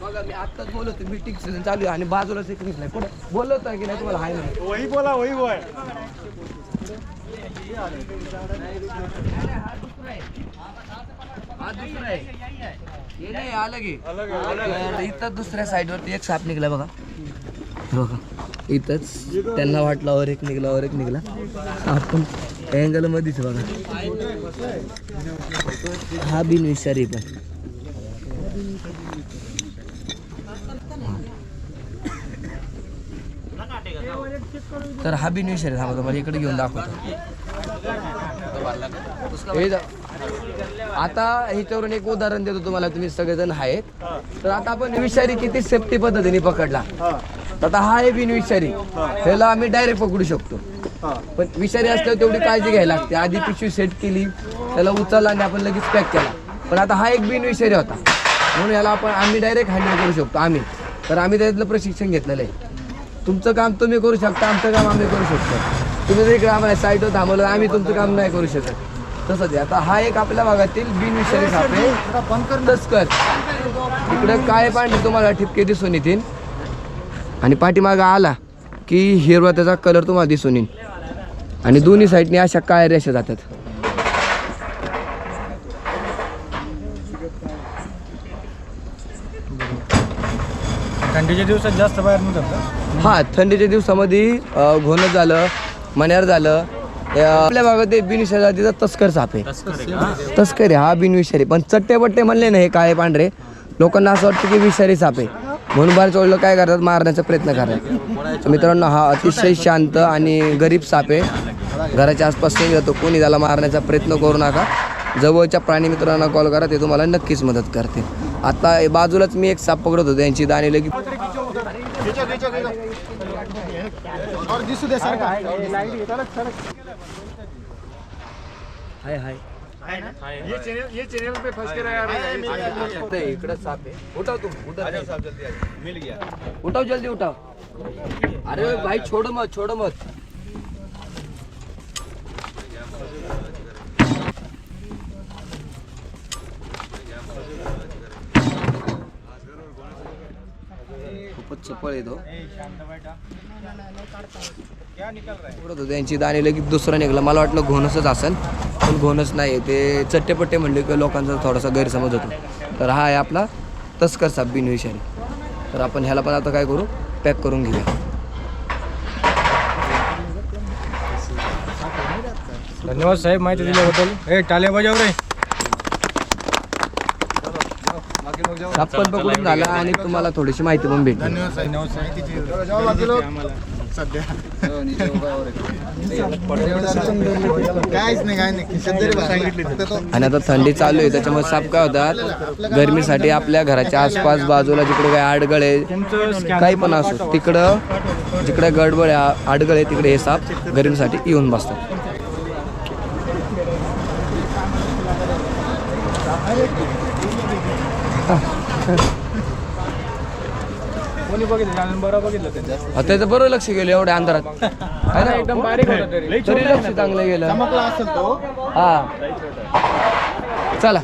बघा मी आत्ताच बोलतो मीटिंग सीझन चालू आहे. आणि बाजूलाच एक नाही कुठं बोललो होतं की. नाही तुम्हाला हाय नाही वही बोला वही बोय हे नाही आलं की. इथं दुसऱ्या साईडवरती एक साप निघला बघा बघा इथंच त्यांना वाटलं और एक निघला और एक निघला आपण अँगल मध्येच बघा. हा बिन विषारी पण. तर हा बिन विषारी थांबा तुम्हाला इकडे घेऊन दाखवतो. आता ह्याच्यावरून एक उदाहरण देतो तुम्हाला तुम्ही सगळेजण आहेत. तर आता आपण विषारी किती सेफ्टी पद्धतीने पकडला? आता हा आहे बिन विषारी. ह्याला आम्ही डायरेक्ट पकडू शकतो. पण विषारी असल्यावर तेवढी काळजी घ्यायला लागते. आधी पिशवी सेट केली त्याला उचलला आणि आपण लगेच पॅक केला. पण आता हा एक बिन विषारी होता. म्हणून याला आपण आम्ही डायरेक्ट हँडल करू शकतो आम्ही. तर आम्ही त्यातलं प्रशिक्षण घेतलेलं आहे. तुमचं काम तुम्ही करू शकता आमचं काम आम्ही करू शकतो. तुम्ही जर इकडे आम्हाला साईटवर थांबवलं आम्ही तुमचं काम नाही करू शकत. तसंच आहे आता हा एक आपल्या भागातील बिनविषारी साप आहे. तस्कर. इकडं काय पांढरे तुम्हाला ठिपके दिसून येतील? आणि पाठीमागं आला की हिरवा त्याचा कलर तुम्हाला दिसून येईल. आणि दोन्ही साईडने अशा काळ्या रेषा जातात. थंडीच्या दिवसात जास्त बाहेर निघतात हा थंडीच्या दिवसामध्ये अ, घोणस झालं मण्यार झालं आपल्या भागात ते बिनविषारी जातीचा तस्कर साप आहे. तस्कर आहे हा बिनविषारी. पण चट्टे पट्टे म्हणले ना हे काळे पांढरे लोकांना असं वाटतं की विषारी साप आहे. म्हणून बाहेर चोळलं काय करतात? मारण्याचा प्रयत्न करतात. तर मित्रांनो हा अतिशय शांत आणि गरीब साप आहे. घराच्या आसपास नाही जातो कोणी त्याला मारण्याचा प्रयत्न करू नका. जवळच्या प्राणी मित्रांना कॉल करा ते तुम्हाला नक्कीच मदत करते आता बाजूलाच मी एक साप पकडत होतो यांची दाणी लगेच दिसू दे हाय हाय. ये चैनल ये चैनल पे फंस के साप आहे. उठाव तू उठाव. मिल गया जल्दी उठाव. अरे भाई छोड़ मत छोड़ मत. खूपच चपळ येतो क्या निकल रहा है? उडत होतो त्यांची दाणे लगेच दुसरा निघाला. मला वाटलं घोणसच असेल पण घोणस नाही ते चट्टेपट्टे म्हणले की लोकांचा थोडासा गैरसमज होतो. तर हा आहे आपला तस्कर साप बिनविषारी तर आपण ह्याला पण आता काय करू? पॅक करून घेऊया. धन्यवाद साहेब माहिती दिल्याबद्दल. ए टाल्या बजाव रे. साप पण पकडून झाला आणि तुम्हाला थोडीशी माहिती पण भेटली. धन्यवाद काहीच नाही काय नाही. खिशात जरी सांगितली. फक्त तो आणि आता थंडी चालू आहे त्याच्यामुळे साप काय होतात? गरमीसाठी आपल्या घराच्या आसपास बाजूला जिकडे काही आडगळ आहे काही पण असो तिकडं जिकडे गडबड आहे आडगळ आहे तिकडे हे साप गरमीसाठी येऊन बसतात. कोणी बघितलं? चॅनल बरं बघितलं त्यांचं आता त्याचं बरोबर लक्ष गेलं एवढ्या अंधारात. है ना? एकदम बारीक होता तरी. तरी लक्ष चांगलं गेलं. चमकला असेल तो. हा. चला.